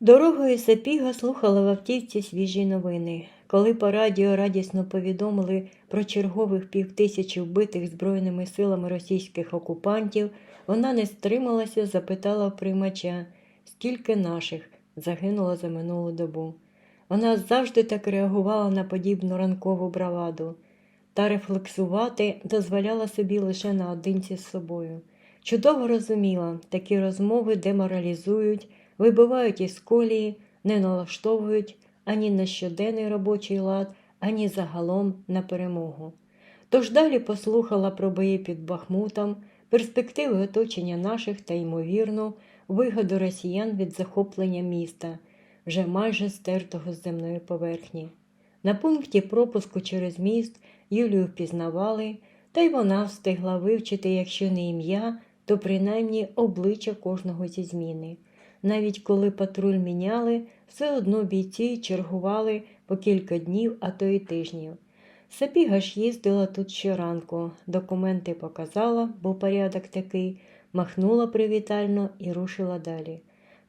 Дорогою Сапіга слухала в автівці свіжі новини. Коли по радіо радісно повідомили про чергових півтисячі вбитих Збройними силами російських окупантів, вона не стрималася, запитала приймача, скільки наших загинуло за минулу добу. Вона завжди так реагувала на подібну ранкову браваду та рефлексувати дозволяла собі лише наодинці з собою. Чудово розуміла, такі розмови деморалізують, вибивають із колії, не налаштовують ані на щоденний робочий лад, ані загалом на перемогу. Тож далі послухала про бої під Бахмутом, перспективи оточення наших та, ймовірно, вигоду росіян від захоплення міста, вже майже стертого з земної поверхні. На пункті пропуску через міст Юлію впізнавали, та й вона встигла вивчити, якщо не ім'я, то принаймні обличчя кожного зі зміни. Навіть коли патруль міняли, все одно бійці чергували по кілька днів, а то й тижнів. Сапіга ж їздила тут щоранку, документи показала, бо порядок такий, махнула привітально і рушила далі.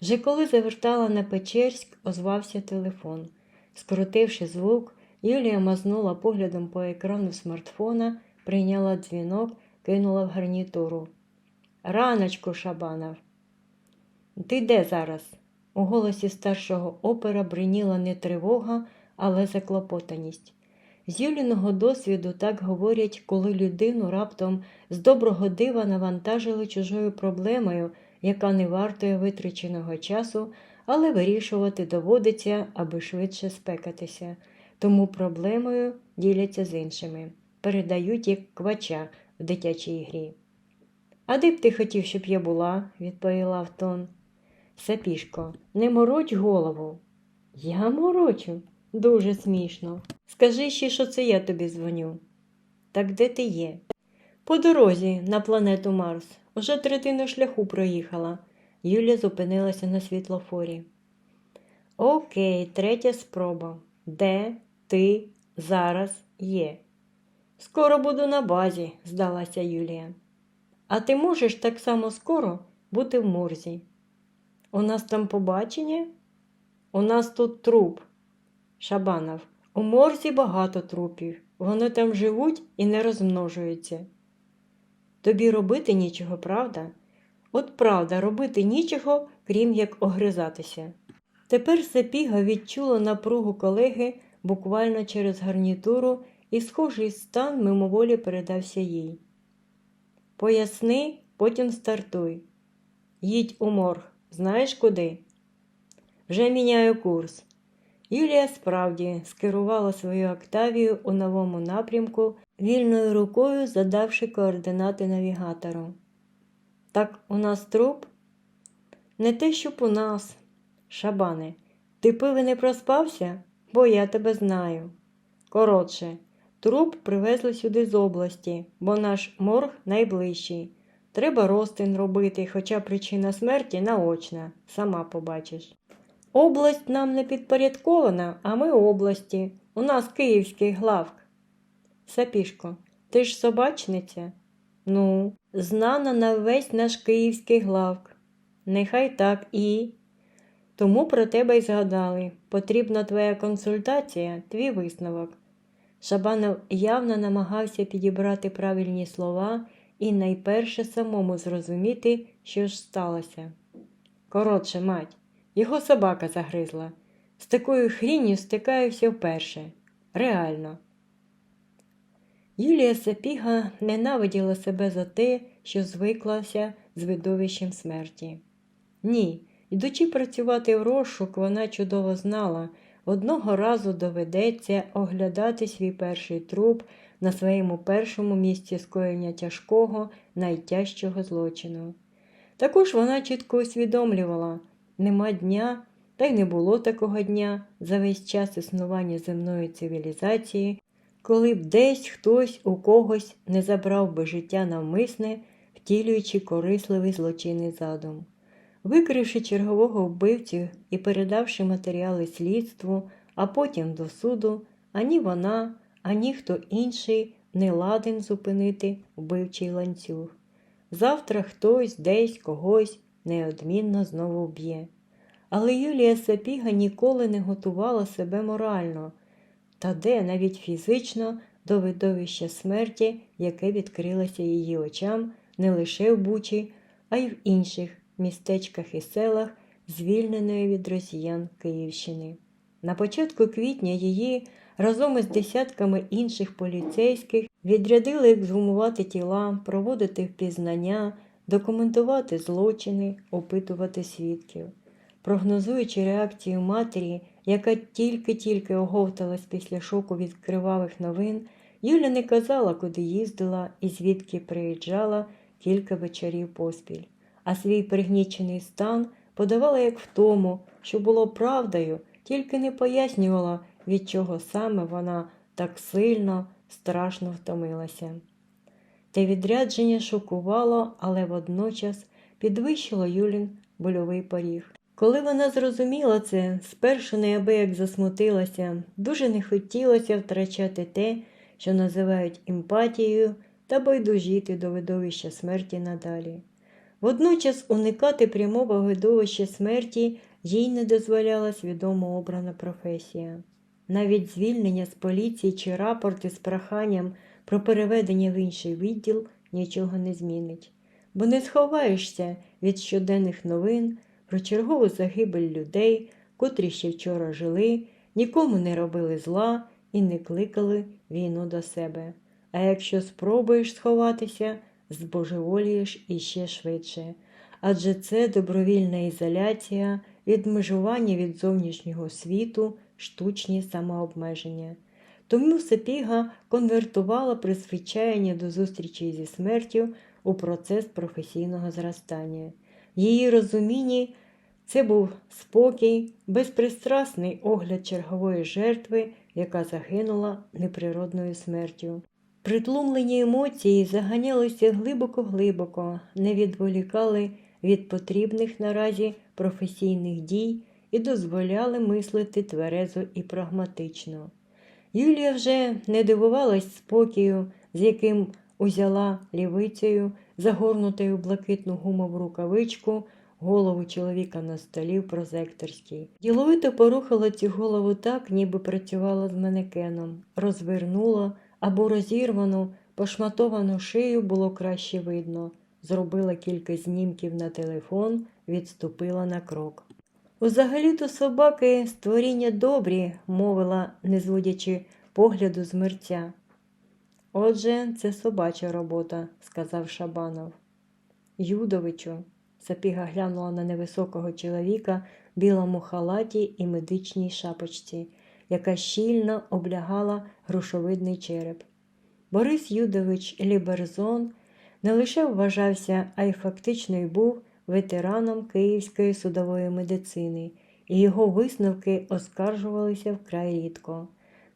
Вже коли завертала на Печерськ, озвався телефон. Скрутивши звук, Юлія мазнула поглядом по екрану смартфона, прийняла дзвінок, кинула в гарнітуру. Раночку, Шабанов. Ти де зараз? У голосі старшого опера бриніла не тривога, але заклопотаність. З Юліного досвіду так говорять, коли людину раптом з доброго дива навантажили чужою проблемою, яка не вартує витраченого часу, але вирішувати доводиться, аби швидше спекатися. Тому проблемою діляться з іншими, передають як квача в дитячій грі. А де б ти хотів, щоб я була? відповіла Автон. Сапішко, не мороч голову. Я морочу. Дуже смішно. Скажи ще, що це я тобі дзвоню. Так де ти є? По дорозі на планету Марс. Уже третину шляху проїхала. Юля зупинилася на світлофорі. Окей, третя спроба. Де ти зараз є? Скоро буду на базі, здалася Юлія. А ти можеш так само скоро бути в морзі? У нас там побачення? У нас тут труп. Шабанов, у морзі багато трупів. Вони там живуть і не розмножуються. Тобі робити нічого, правда? От правда, робити нічого, крім як огризатися. Тепер Сапіга відчула напругу колеги буквально через гарнітуру, і схожий стан мимоволі передався їй. Поясни, потім стартуй. Їдь у морг, знаєш куди? Вже міняю курс. Юлія справді скерувала свою Октавію у новому напрямку, вільною рукою задавши координати навігатору. Так у нас труп? Не те, щоб у нас. Шабане, ти пиви не проспався, бо я тебе знаю. Коротше, труп привезли сюди з області, бо наш морг найближчий. Треба розтин робити, хоча причина смерті наочна, сама побачиш. Область нам не підпорядкована, а ми області. У нас київський главк. Сапішко, ти ж собачниця? Ну, знана на весь наш київський главк. Нехай так і. Тому про тебе й згадали. Потрібна твоя консультація, твій висновок. Шабанов явно намагався підібрати правильні слова і найперше самому зрозуміти, що ж сталося. Коротше, мать, його собака загризла. З такою хрінню стикаюся вперше. Реально. Юлія Сапіга ненавиділа себе за те, що звиклася з видовищем смерті. Ні, йдучи працювати в розшук, вона чудово знала, одного разу доведеться оглядати свій перший труп на своєму першому місці скоєння тяжкого, найтяжчого злочину. Також вона чітко усвідомлювала, нема дня, та й не було такого дня за весь час існування земної цивілізації, коли б десь хтось у когось не забрав би життя навмисне, втілюючи корисливий злочинний задум. Викривши чергового вбивцю і передавши матеріали слідству, а потім до суду, ані вона, ані хто інший не ладен зупинити вбивчий ланцюг. Завтра хтось десь когось неодмінно знову вб'є. але Юлія Сапіга ніколи не готувала себе морально, та де навіть фізично до видовища смерті, яке відкрилося її очам не лише в Бучі, а й в інших містечках і селах, звільненої від росіян Київщини. На початку квітня її разом із десятками інших поліцейських відрядили ексгумувати тіла, проводити впізнання, документувати злочини, опитувати свідків. Прогнозуючи реакцію матері, яка тільки-тільки оговталась після шоку від кривавих новин, Юля не казала, куди їздила і звідки приїжджала кілька вечорів поспіль, а свій пригнічений стан подавала як в тому, що було правдою, тільки не пояснювала, від чого саме вона так сильно, страшно втомилася. Те відрядження шокувало, але водночас підвищило Юлін больовий поріг. Коли вона зрозуміла це, спершу неабияк засмутилася, дуже не хотілося втрачати те, що називають емпатією, та байдужіти до видовища смерті надалі. Водночас уникати прямого видовища смерті їй не дозволяла свідомо обрана професія. Навіть звільнення з поліції чи рапорти з проханням про переведення в інший відділ нічого не змінить, бо не сховаєшся від щоденних новин про чергову загибель людей, котрі ще вчора жили, нікому не робили зла і не кликали війну до себе. А якщо спробуєш сховатися, збожеволієш іще швидше. Адже це добровільна ізоляція, відмежування від зовнішнього світу, штучні самообмеження. Тому Сапіга конвертувала призвичаєння до зустрічі зі смертю у процес професійного зростання. Її розумінні це був спокій, безпристрасний огляд чергової жертви, яка загинула неприродною смертю. Притлумлені емоції заганялися глибоко-глибоко, не відволікали від потрібних наразі професійних дій і дозволяли мислити тверезо і прагматично. Юлія вже не дивувалась спокою, з яким узяла лівицею, загорнутою блакитну гумову рукавичку, голову чоловіка на столі в прозекторській. Діловито порухала цю голову так, ніби працювала з манекеном, розвернула або розірвану, пошматовану шию було краще видно. Зробила кілька знімків на телефон, відступила на крок. Узагалі-то собаки створіння добрі, мовила, не зводячи погляду з мерця. Отже, це собача робота, сказав Шабанов. Юдовичу, Сапіга глянула на невисокого чоловіка в білому халаті і медичній шапочці, яка щільно облягала грушовидний череп. Борис Юдович Ліберзон не лише вважався, а й фактично й був ветераном Київської судової медицини, і його висновки оскаржувалися вкрай рідко.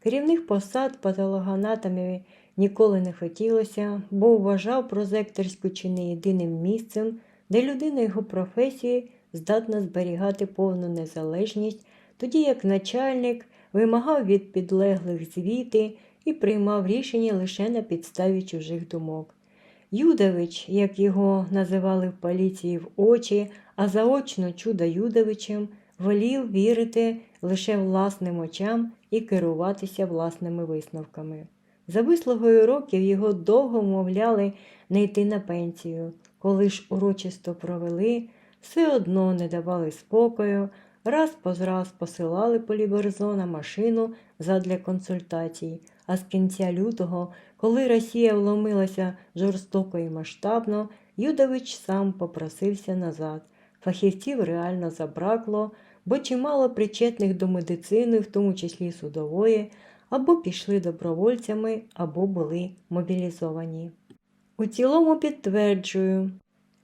Керівних посад патологоанатомів ніколи не хотілося, бо вважав прозекторську чи не єдиним місцем, де людина його професії здатна зберігати повну незалежність, тоді як начальник вимагав від підлеглих звіти і приймав рішення лише на підставі чужих думок. Юдович, як його називали в поліції в очі, а заочно чудо Юдовичем, волів вірити лише власним очам і керуватися власними висновками. За вислугою років його довго вмовляли не йти на пенсію, коли ж урочисто провели, все одно не давали спокою, раз по раз посилали по Ліберзона машину задля консультацій, а з кінця лютого, коли Росія вломилася жорстоко і масштабно, Юдович сам попросився назад. Фахівців реально забракло, бо чимало причетних до медицини, в тому числі судової, або пішли добровольцями, або були мобілізовані. У цілому підтверджую,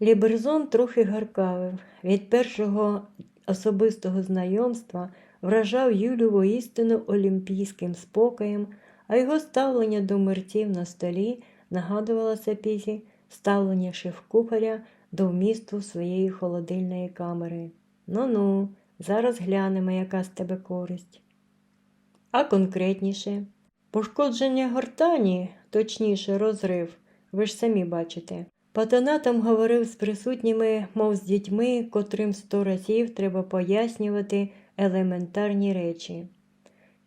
Ліберзон трохи гаркавив. Від першого особистого знайомства вражав Юлю воістину олімпійським спокоєм, а його ставлення до мерців на столі нагадувало Сапізі ставлення шеф-кухаря до вмісту своєї холодильної камери. Ну-ну, зараз глянемо, яка з тебе користь. А конкретніше, пошкодження гортані, точніше, розрив, ви ж самі бачите. Патонатом говорив з присутніми, мов з дітьми, котрим сто разів треба пояснювати елементарні речі.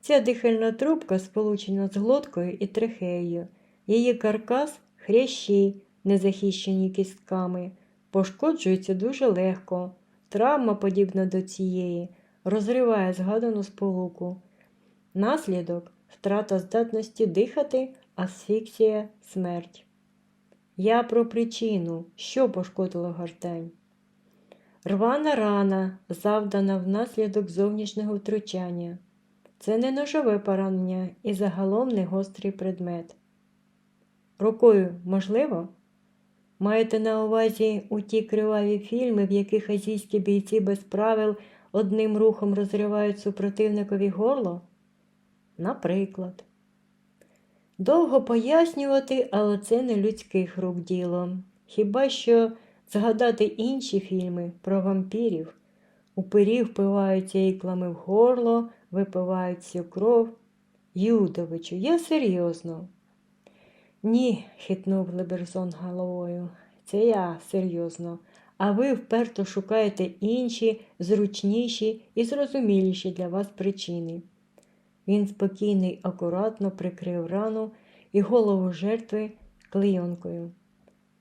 Ця дихальна трубка сполучена з глоткою і трахеєю. Її каркас хрящі, не захищені кістками, пошкоджується дуже легко. Травма, подібна до цієї, розриває згадану сполуку. Наслідок втрата здатності дихати, асфіксія, смерть. Я про причину, що пошкодило гортань. Рвана рана, завдана внаслідок зовнішнього втручання. Це не ножове поранення і загалом не гострий предмет. Рукою можливо? Маєте на увазі у ті криваві фільми, в яких азійські бійці без правил одним рухом розривають супротивникові горло? Наприклад. Довго пояснювати, але це не людських рук діло. Хіба що згадати інші фільми про вампірів. Упирі впиваються іклами в горло, випивають всю кров. Юдовичу, я серйозно. Ні, хитнув Леберзон головою. Це я серйозно. А ви вперто шукаєте інші, зручніші і зрозуміліші для вас причини. Він спокійно й акуратно прикрив рану і голову жертви клейонкою.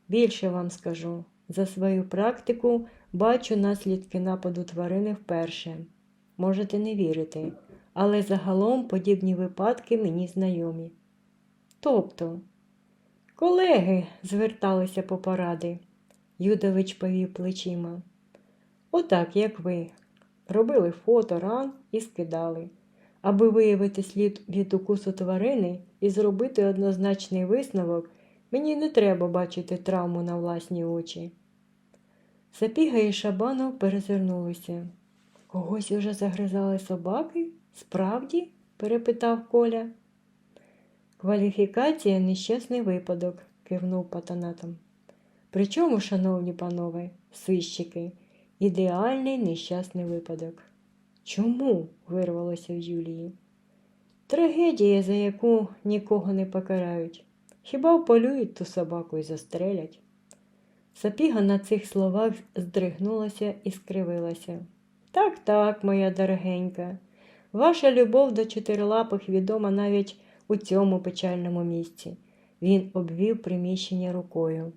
Більше вам скажу, за свою практику бачу наслідки нападу тварини вперше. Можете не вірити, але загалом подібні випадки мені знайомі. Тобто, колеги зверталися по поради, Юдович повів плечима. Отак, як ви, робили фото ран і скидали аби виявити слід від укусу тварини і зробити однозначний висновок, мені не треба бачити травму на власні очі. Сапіга і Шабанов перезирнулися. Когось уже загризали собаки? Справді? перепитав Коля. Кваліфікація нещасний випадок, кивнув патанатом. Причому, шановні панове, сищики, ідеальний нещасний випадок. Чому? вирвалося в Юлії. Трагедія, за яку нікого не покарають. Хіба вполюють ту собаку і застрелять? Сапіга на цих словах здригнулася і скривилася. Так, так, моя дорогенька, ваша любов до чотирилапих відома навіть у цьому печальному місці. Він обвів приміщення рукою.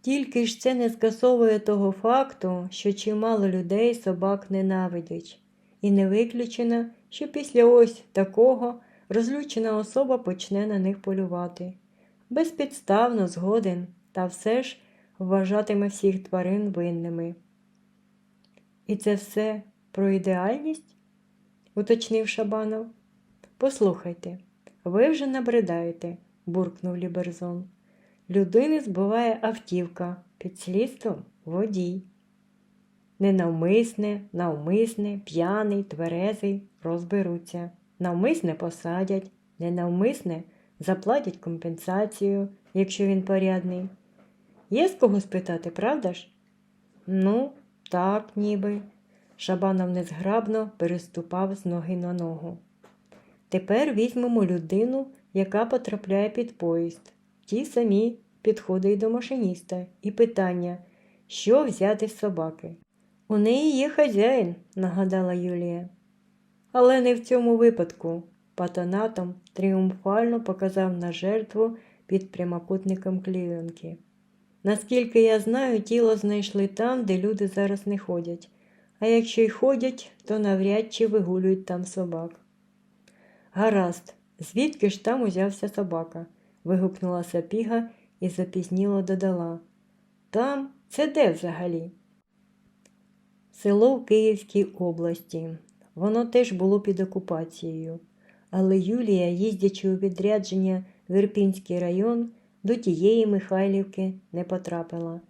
Тільки ж це не скасовує того факту, що чимало людей собак ненавидять і не виключено, що після ось такого розлючена особа почне на них полювати. Безпідставно згоден, та все ж вважатиме всіх тварин винними. І це все про ідеальність? уточнив Шабанов. Послухайте, ви вже набридаєте, буркнув Ліберзон. Людини збиває автівка, під слідством водій. Ненавмисне, навмисне, п'яний, тверезий розберуться. Навмисне посадять, ненавмисне заплатять компенсацію, якщо він порядний. Є з кого спитати, правда ж? Ну, так, ніби. Шабанов незграбно переступав з ноги на ногу. Тепер візьмемо людину, яка потрапляє під поїзд. Ті самі підходи й до машиніста, і питання, що взяти з собаки. У неї є хазяїн, нагадала Юлія. Але не в цьому випадку. Патонатом тріумфально показав на жертву під прямокутником клієнки. Наскільки я знаю, тіло знайшли там, де люди зараз не ходять, а якщо й ходять, то навряд чи вигулюють там собак. Гаразд, звідки ж там узявся собака? вигукнула сапіга і запізніло додала. Там це де взагалі? Село в Київській області. Воно теж було під окупацією, але Юлія, їздячи у відрядження в Ірпінський район, до тієї Михайлівки не потрапила.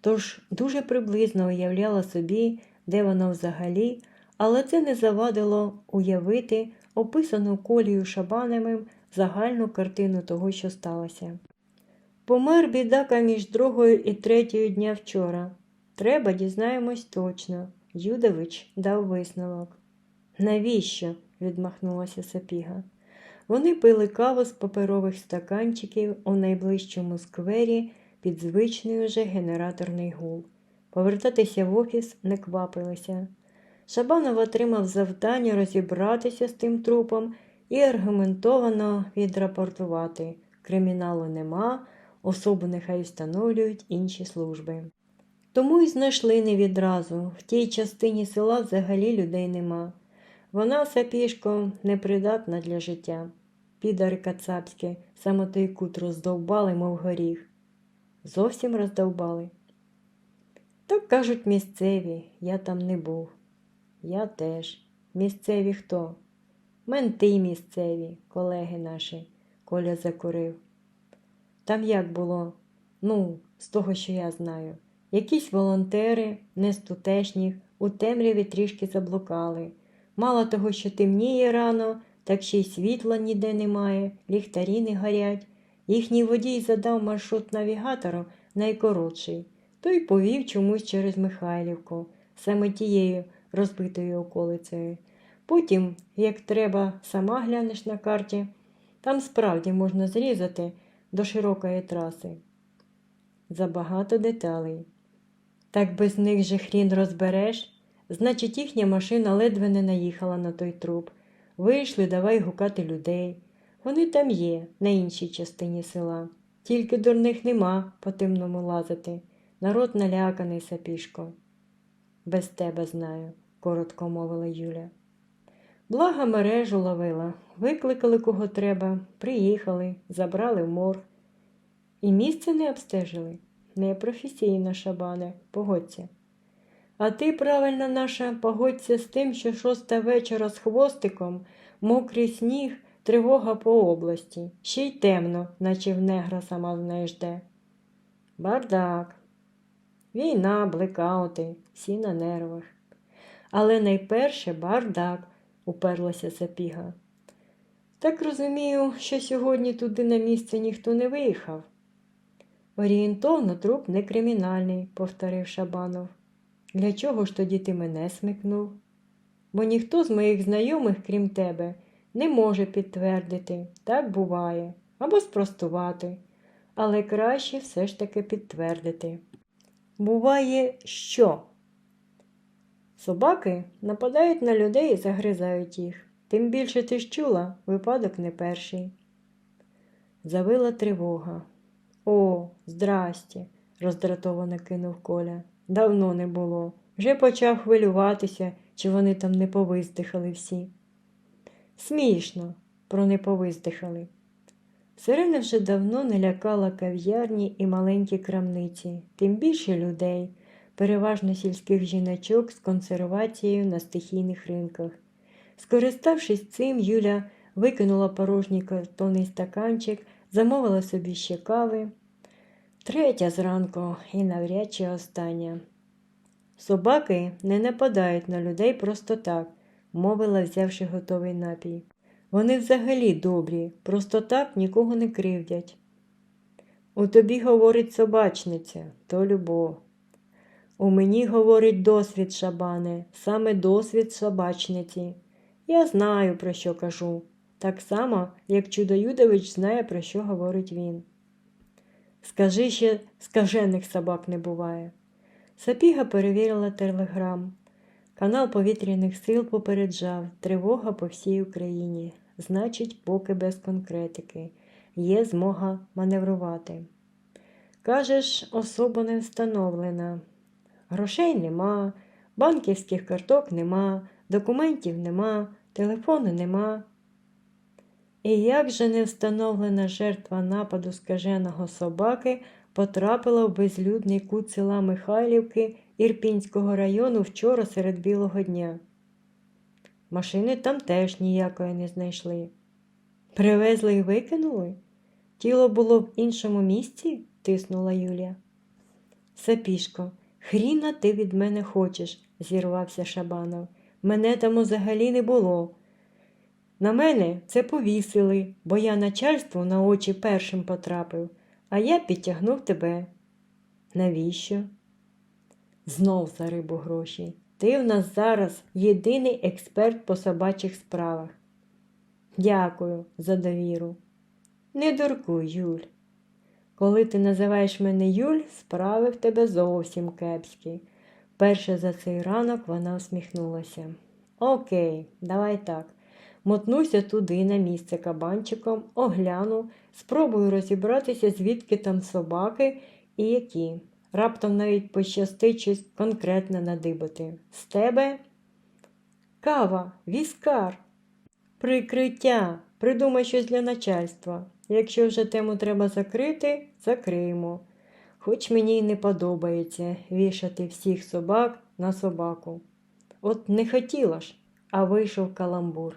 Тож дуже приблизно уявляла собі, де воно взагалі, але це не завадило уявити описану колію Шабаневим загальну картину того, що сталося. Помер бідака між другою і третьою дня вчора. Треба дізнаємось точно. Юдович дав висновок. Навіщо? відмахнулася сапіга. Вони пили каву з паперових стаканчиків у найближчому сквері під звичний уже генераторний гул. Повертатися в офіс не квапилися. Шабанов отримав завдання розібратися з тим трупом і аргументовано відрапортувати. Криміналу нема, особу нехай встановлюють інші служби. Тому й знайшли не відразу. В тій частині села взагалі людей нема. Вона сапішко непридатна для життя. Підари кацапські, саме той кут роздовбали, мов горіх. Зовсім роздовбали. Так кажуть місцеві, я там не був. Я теж. Місцеві хто? Менти місцеві, колеги наші, Коля закурив. Там як було? Ну, з того, що я знаю. Якісь волонтери, не з тутешніх, у темряві трішки заблукали. Мало того, що темніє рано, так ще й світла ніде немає, ліхтарі не горять. Їхній водій задав маршрут навігатору найкоротший. Той повів чомусь через Михайлівку, саме тією розбитою околицею. Потім, як треба, сама глянеш на карті, там справді можна зрізати до широкої траси. Забагато деталей. Так без них же хрін розбереш. Значить, їхня машина ледве не наїхала на той труп. Вийшли, давай гукати людей. Вони там є, на іншій частині села. Тільки дурних нема по темному лазити. Народ наляканий сапішко. Без тебе знаю, коротко мовила Юля. Блага мережу ловила, викликали кого треба, приїхали, забрали в морг. І місце не обстежили. Непрофесійно, шабане, погодься. А ти, правильно наша, погодься з тим, що шоста вечора з хвостиком, мокрий сніг, тривога по області, ще й темно, наче в негра сама знаєш де. Бардак. Війна, блекаути, всі на нервах. Але найперше бардак, уперлася Сапіга. Так розумію, що сьогодні туди на місце ніхто не виїхав. Орієнтовно труп не кримінальний, повторив Шабанов. Для чого ж тоді ти мене смикнув? Бо ніхто з моїх знайомих, крім тебе, не може підтвердити, так буває, або спростувати, але краще все ж таки підтвердити. Буває, що? Собаки нападають на людей і загризають їх. Тим більше ти ж чула, випадок не перший. Завила тривога. О, здрасті, роздратовано кинув Коля. Давно не було. Вже почав хвилюватися, чи вони там не повиздихали всі. Смішно, про не повиздихали. Сирена вже давно не лякала кав'ярні і маленькі крамниці, тим більше людей, переважно сільських жіночок з консервацією на стихійних ринках. Скориставшись цим, Юля викинула порожній картонний стаканчик, замовила собі ще кави. Третя зранку і навряд чи остання. Собаки не нападають на людей просто так, мовила, взявши готовий напій. Вони взагалі добрі, просто так нікого не кривдять. У тобі говорить собачниця, то любов. У мені говорить досвід шабане, саме досвід собачниці. Я знаю, про що кажу, так само, як Чудо-Юдович знає, про що говорить він. Скажи ще, скажених собак не буває. Сапіга перевірила телеграм. Канал повітряних сил попереджав тривога по всій Україні. Значить, поки без конкретики. Є змога маневрувати. Кажеш, особа не встановлена. Грошей нема, банківських карток нема, документів нема, телефону нема. І як же не встановлена жертва нападу скаженого собаки потрапила в безлюдний кут села Михайлівки Ірпінського району вчора серед білого дня? Машини там теж ніякої не знайшли. Привезли і викинули? Тіло було в іншому місці? тиснула Юлія. Сапішко, хріна ти від мене хочеш, зірвався Шабанов. Мене там взагалі не було. На мене це повісили, бо я начальству на очі першим потрапив, а я підтягнув тебе. Навіщо? Знов за рибу гроші. Ти в нас зараз єдиний експерт по собачих справах. Дякую за довіру. Не дуркуй, Юль. Коли ти називаєш мене Юль, справи в тебе зовсім кепські. Перше за цей ранок вона усміхнулася. Окей, давай так. Мотнуся туди на місце кабанчиком, огляну, спробую розібратися, звідки там собаки і які. Раптом навіть пощастить щось конкретне надибати. З тебе кава, віскар. Прикриття. Придумай щось для начальства. Якщо вже тему треба закрити, закриємо. Хоч мені й не подобається вішати всіх собак на собаку. От не хотіла ж, а вийшов каламбур.